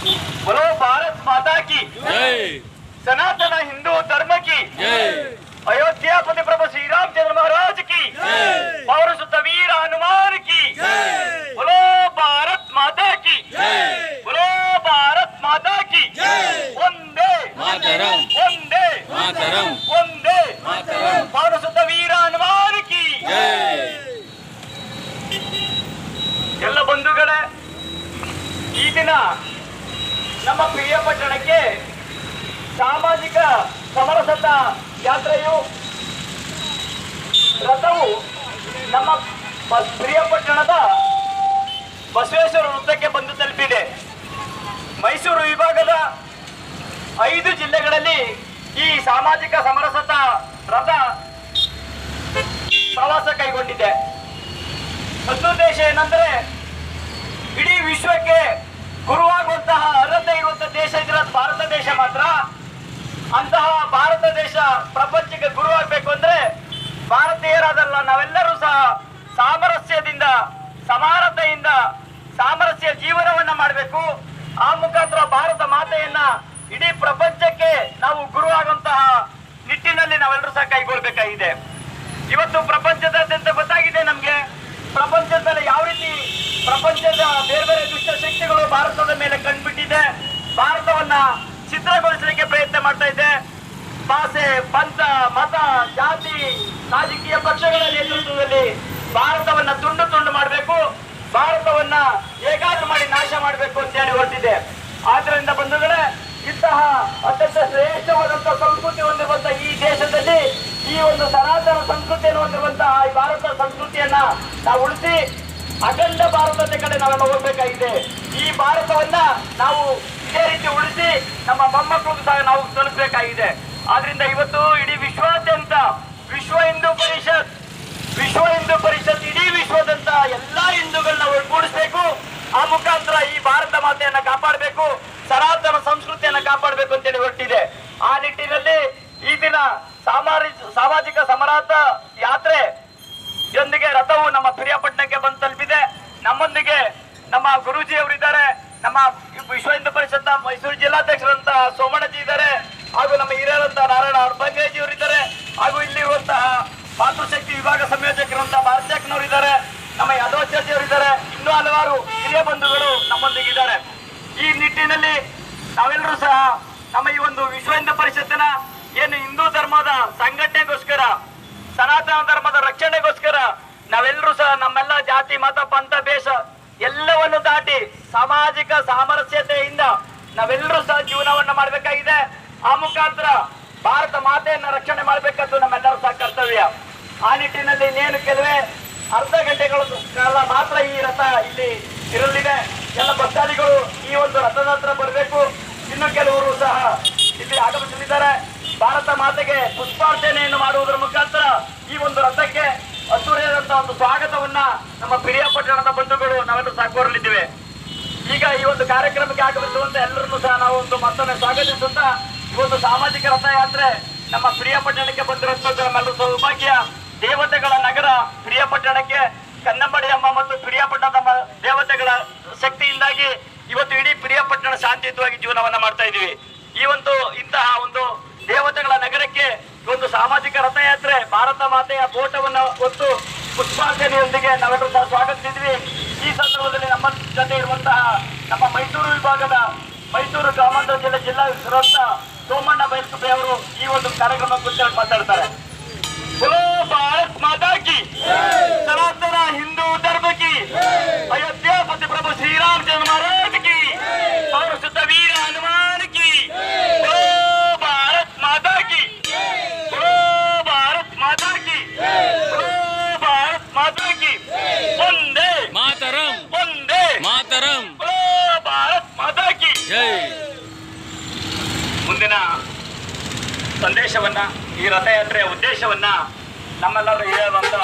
बोलो भारत माता की जय सनातन हिंदू धर्म की अयोध्या पति प्रभु श्री रामचंद्र महाराज की जय सुत वीर हनुमान की जय बोलो भारत माता की जय बोलो भारत माता की जय वंदे मातरम वंदे मातरम वंदे मातरम पौर सुत वीर हनुमान की जय ಎಲ್ಲ ಬಂಧುಗಳೇ ಈ ದಿನ ನಮ್ಮ ಪ್ರಿಯ ಪಟ್ಟಣಕ್ಕೆ ಸಾಮಾಜಿಕ ಸಮರಸತ ಯಾತ್ರೆಯು, ರಥವು ನಮ್ಮ ಪ್ರಿಯ ಪಟ್ಟಣದ ಬಸವೇಶ್ವರ ವೃತ್ತಕ್ಕೆ ಬಂದು ತಲುಪಿದೆ. ಮೈಸೂರು ವಿಭಾಗದ ಐದು ಜಿಲ್ಲೆಗಳಲ್ಲಿ ಈ ಸಾಮಾಜಿಕ ಸಮರಸತ ರಥ ಪ್ರವಾಸ ಕೈಗೊಂಡಿದೆ. ಸದುದ್ದೇಶ ಏನಂದ್ರೆ, ಇಡೀ ವಿಶ್ವಕ್ಕೆ ಗುರುವಾಗುವಂತಹ ದೇಶ ಇದ್ರೆ ಭಾರತ ದೇಶ ಮಾತ್ರ. ಅಂತಹ ಭಾರತ ದೇಶ ಪ್ರಪಂಚಕ್ಕೆ ಗುರುವಾಗಬೇಕು ಅಂದ್ರೆ ಭಾರತೀಯರಾದಲ್ಲ, ನಾವೆಲ್ಲರೂ ಸಹ ಸಾಮರಸ್ಯದಿಂದ, ಸಮಾನತೆಯಿಂದ, ಸಾಮರಸ್ಯ ಜೀವನವನ್ನ ಮಾಡಬೇಕು. ಆ ಮುಖಾಂತರ ಭಾರತ ಮಾತೆಯನ್ನ ಇಡೀ ಪ್ರಪಂಚಕ್ಕೆ ನಾವು ಗುರುವಾಗುವಂತಹ ನಿಟ್ಟಿನಲ್ಲಿ ನಾವೆಲ್ಲರೂ ಸಹ ಕೈಗೊಳ್ಬೇಕಾಗಿದೆ. ಇವತ್ತು ಪ್ರಪಂಚದಾದ್ಯಂತ ಗೊತ್ತಾಗಿದೆ ನಮ್ಗೆ. ಪ್ರಪಂಚದಲ್ಲಿ ಯಾವ ರೀತಿ ಪ್ರಪಂಚದ ಬೇರೆ ಬೇರೆ ದುಷ್ಟ ಶಕ್ತಿಗಳು ಭಾರತದ ಮೇಲೆ ಕಂಡುಬಿಟ್ಟಿದೆ ಭಾರತವನ್ನ ಚಿತ್ರಗೊಳಿಸಲಿಕ್ಕೆ ಪ್ರಯತ್ನ ಮಾಡ್ತಾ ಇದೆ. ಭಾಷೆ ಪಂಥ, ಮತ, ಜಾತಿ, ರಾಜಕೀಯ ಪಕ್ಷಗಳ ನೇತೃತ್ವದಲ್ಲಿ ಭಾರತವನ್ನ ತುಂಡು ತುಂಡು ಮಾಡಬೇಕು. ಭಾರತವನ್ನ ಹೇಗಾದ್ರೂ ಮಾಡಿ ನಾಶ ಮಾಡಬೇಕು ಅಂತ ಹೇಳಿ ಹೊರಟಿದೆ. ಆದ್ರಿಂದ ಬಂಧುಗಳೇ, ಇಂತಹ ಅತ್ಯಂತ ಶ್ರೇಷ್ಠವಾದಂತಹ ಸಂಸ್ಕೃತಿ ಹೊಂದಿರುವಂತ ಈ ದೇಶದಲ್ಲಿ ಈ ಒಂದು ಸನಾತನ ಸಂಸ್ಕೃತಿಯನ್ನು ಹೊಂದಿರುವಂತಹ ಈ ಭಾರತ ಸಂಸ್ಕೃತಿಯನ್ನ ನಾವು ಉಳಿಸಿ ಅಖಂಡ ಭಾರತದ ಕಡೆ ನಾವೆಲ್ಲ ಹೋಗ್ಬೇಕಾಗಿದೆ. ಈ ಭಾರತವನ್ನ ನಾವು ಇದೇ ರೀತಿ ಉಳಿಸಿ ನಮ್ಮ ಮೊಮ್ಮಕ್ಕಳಿಗೂ ಸಹ ನಾವು ತಲುಪಬೇಕಾಗಿದೆ. ಆದ್ರಿಂದ ಇವತ್ತು ಇಡೀ ವಿಶ್ವಾದ್ಯಂತ ವಿಶ್ವ ಹಿಂದೂ ಪರಿಷತ್, ವಿಶ್ವ ಹಿಂದೂ ಪರಿಷತ್ ಇಡೀ ವಿಶ್ವದಂತ ಎಲ್ಲಾ ಹಿಂದೂಗಳನ್ನ ಒಗ್ಗೂಡಿಸಬೇಕು ಆ ಮುಖಾಂತರ ಈ ಭಾರತ ಮಾತೆಯನ್ನ ಕಾಪಾಡಬೇಕು, ಸನಾತನ ಸಂಸ್ಕೃತಿಯನ್ನ ಕಾಪಾಡಬೇಕು ಅಂತೇಳಿ ಹೊರಟಿದೆ. ಆ ನಿಟ್ಟಿನಲ್ಲಿ ಈ ದಿನ ಸಾಮಾಜಿಕ ಸಮರಾತ ಯಾತ್ರೆ ಯೊಂದಿಗೆ ರಥವು ನಮ್ಮ ಪ್ರಿಯಪಟ್ಟಣಕ್ಕೆ ಬಂದು ತಲುಪಿದೆ. ನಮ್ಮೊಂದಿಗೆ ನಮ್ಮ ಗುರೂಜಿಯವರಿದ್ದಾರೆ. ನಮ್ಮ ವಿಶ್ವ ಹಿಂದೂ ಪರಿಷತ್ನ ಮೈಸೂರು ಜಿಲ್ಲಾಧ್ಯಕ್ಷರಂತ ಸೋಮಣ್ಣಜಿ ಇದ್ದಾರೆ. ಹಾಗೂ ನಮ್ಮ ಹಿರಿಯರಂತ ನಾರಾಯಣ ಅರ್ಬಂಗೇಜಿ ಅವರಿದ್ದಾರೆ ಹಾಗೂ ಇಲ್ಲಿರುವಂತಹ ಮಾತೃಶಕ್ತಿ ವಿಭಾಗ ಸಂಯೋಜಕರಂತ ಭಾರತ್ಯಾಕ್ನವರು ಇದ್ದಾರೆ. ನಮ್ಮ ಯಾದವಾಚಾರ್ಯ ಅವರಿದ್ದಾರೆ ಇನ್ನೂ ಹಲವಾರು ಹಿರಿಯ ಬಂಧುಗಳು ನಮ್ಮೊಂದಿಗಿದ್ದಾರೆ ಈ ನಿಟ್ಟಿನಲ್ಲಿ ನಾವೆಲ್ಲರೂ ಸಹ ನಮ್ಮ ಈ ಒಂದು ವಿಶ್ವ ಹಿಂದೂ ಪರಿಷತ್ತಿನ ಏನು ಹಿಂದೂ ಧರ್ಮದ ಸಂಘಟನೆಗೋಸ್ಕರ, ಸನಾತನ ಧರ್ಮದ ರಕ್ಷಣೆಗೋಸ್ಕರ ನಾವೆಲ್ಲರೂ ಸಹ ನಮ್ಮೆಲ್ಲ ಜಾತಿ, ಮತ, ಪಂಥ ಬೇಷ ಎಲ್ಲವನ್ನು ದಾಟಿ ಸಾಮಾಜಿಕ ಸಾಮರಸ್ಯತೆಯಿಂದ ನಾವೆಲ್ಲರೂ ಸಹ ಜೀವನವನ್ನು ಮಾಡಬೇಕಾಗಿದೆ. ಆ ಮುಖಾಂತರ ಭಾರತ ಮಾತೆಯನ್ನ ರಕ್ಷಣೆ ಮಾಡಬೇಕಂತ ನಮ್ಮೆಲ್ಲರ ಸಹ ಕರ್ತವ್ಯ. ಆ ನಿಟ್ಟಿನಲ್ಲಿ ಇನ್ನೇನು ಕೆಲವೇ ಅರ್ಧ ಗಂಟೆಗಳ ಕಾಲ ಮಾತ್ರ ಈ ರಥ ಇಲ್ಲಿ ಇರಲಿದೆ. ಎಲ್ಲ ಭಕ್ತಾದಿಗಳು ಈ ಒಂದು ರಥದ ಹತ್ರ ಬರಬೇಕು. ಇನ್ನು ಕೆಲವರು ಸಹ ಇಲ್ಲಿ ಆಗಮಿಸಲಿದ್ದಾರೆ. ಭಾರತ ಮಾತೆಗೆ ಪುಷ್ಪಾರ್ಚನೆಯನ್ನು ಮಾಡುವುದರ ಮುಖಾಂತರ ಈ ಒಂದು ರಥಕ್ಕೆ ಅದ್ದೂರಿಯಾದಂತಹ ಒಂದು ಸ್ವಾಗತವನ್ನ ನಮ್ಮ ಪಿರಿಯಾಪಟ್ಟಣದ ಬಂಧುಗಳು ನಾವೆಲ್ಲರೂ ಸಹ ಕೋರಲಿದ್ದೇವೆ. ಈಗ ಈ ಒಂದು ಕಾರ್ಯಕ್ರಮಕ್ಕೆ ಆಗಮಿಸುವಂತ ಎಲ್ಲರನ್ನು ಸಹ ನಾವು ಒಂದು ಮತ್ತೊಮ್ಮೆ ಸ್ವಾಗತಿಸುತ್ತಾ ಈ ಒಂದು ಸಾಮಾಜಿಕ ರಥಯಾತ್ರೆ ನಮ್ಮ ಪ್ರಿಯಪಟ್ಟಣಕ್ಕೆ ಬಂದಿರುವಂತದ್ದು ನಮ್ಮೆಲ್ಲರೂ ಸೌಭಾಗ್ಯ ದೇವತೆಗಳ ನಗರ ಪ್ರಿಯಪಟ್ಟಣಕ್ಕೆ ಕನ್ನಂಬಡಿ ಅಮ್ಮ ಮತ್ತು ಪ್ರಿಯಪಟ್ಟಣದ ದೇವತೆಗಳ ಶಕ್ತಿಯಿಂದಾಗಿ ಇವತ್ತು ಇಡೀ ಪ್ರಿಯಪಟ್ಟಣ ಶಾಂತಿಯುತವಾಗಿ ಜೀವನವನ್ನ ಮಾಡ್ತಾ ಇದೀವಿ ಈ ಒಂದು ಇಂತಹ ಒಂದು ದೇವತೆಗಳ ನಗರಕ್ಕೆ ಒಂದು ಸಾಮಾಜಿಕ ರಥಯಾತ್ರೆ, ಭಾರತ ಮಾತೆಯ ಫೋಟೋವನ್ನು ಹೊತ್ತು ಪುಷ್ಪಾರ್ಚನೆಯೊಂದಿಗೆ ನಾವೆಲ್ಲರೂ ಸಹ ಸ್ವಾಗತಿಸಿದ್ವಿ. ಈ ಸಂದರ್ಭದಲ್ಲಿ ನಮ್ಮ ಜೊತೆ ಇರುವಂತಹ ನಮ್ಮ ಮೈಸೂರು ವಿಭಾಗದ ಮೈಸೂರು ಗ್ರಾಮಾಂತರ ಜಿಲ್ಲೆ ಜಿಲ್ಲಾ ಸೋಮಣ್ಣ ಬೈಲ್ಕುಪ್ಪೆ ಅವರು ಈ ಒಂದು ಕಾರ್ಯಕ್ರಮ ಕುರಿತು ಮಾತಾಡ್ತಾರೆ. ಸಂದೇಶವನ್ನ ಈ ರಥಯಾತ್ರೆಯ ಉದ್ದೇಶವನ್ನ ನಮ್ಮೆಲ್ಲರೂ ಹೇಳುವಂತ